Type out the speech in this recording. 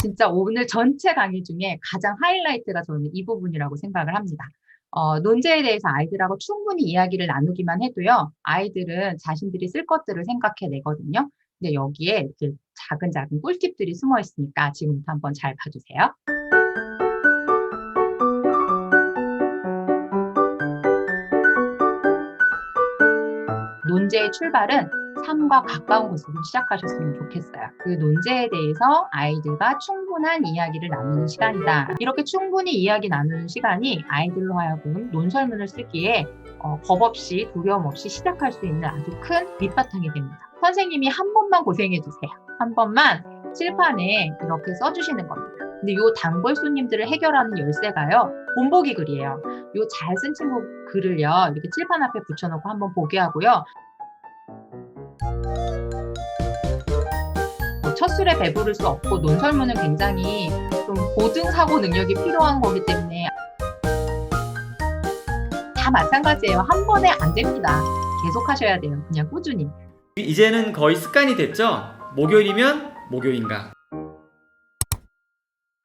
진짜 오늘 전체 강의 중에 가장 하이라이트가 저는 이 부분이라고 생각을 합니다. 어, 논제에 대해서 아이들하고 충분히 이야기를 나누기만 해도요, 아이들은 자신들이 쓸 것들을 생각해내거든요. 근데 여기에 이렇게 작은 작은 꿀팁들이 숨어 있으니까 지금부터 한번 잘 봐주세요. 논제의 출발은 삶과 가까운 곳에서 시작하셨으면 좋겠어요. 그 논제에 대해서 아이들과 충분한 이야기를 나누는 시간이다. 이렇게 충분히 이야기 나누는 시간이 아이들로 하여금 논설문을 쓰기에 어, 겁 없이 두려움 없이 시작할 수 있는 아주 큰 밑바탕이 됩니다. 선생님이 한 번만 고생해 주세요. 한 번만 칠판에 이렇게 써주시는 겁니다. 근데 요 단골 손님들을 해결하는 열쇠가요. 본보기 글이에요. 요 잘 쓴 친구 글을요. 이렇게 칠판 앞에 붙여놓고 한번 보게 하고요. 첫 술에 배부를 수 없고 논설문은 굉장히 좀 고등 사고 능력이 필요한 거기 때문에 다 마찬가지예요. 한 번에 안 됩니다. 계속 하셔야 돼요. 그냥 꾸준히. 이제는 거의 습관이 됐죠? 목요일이면 목요인가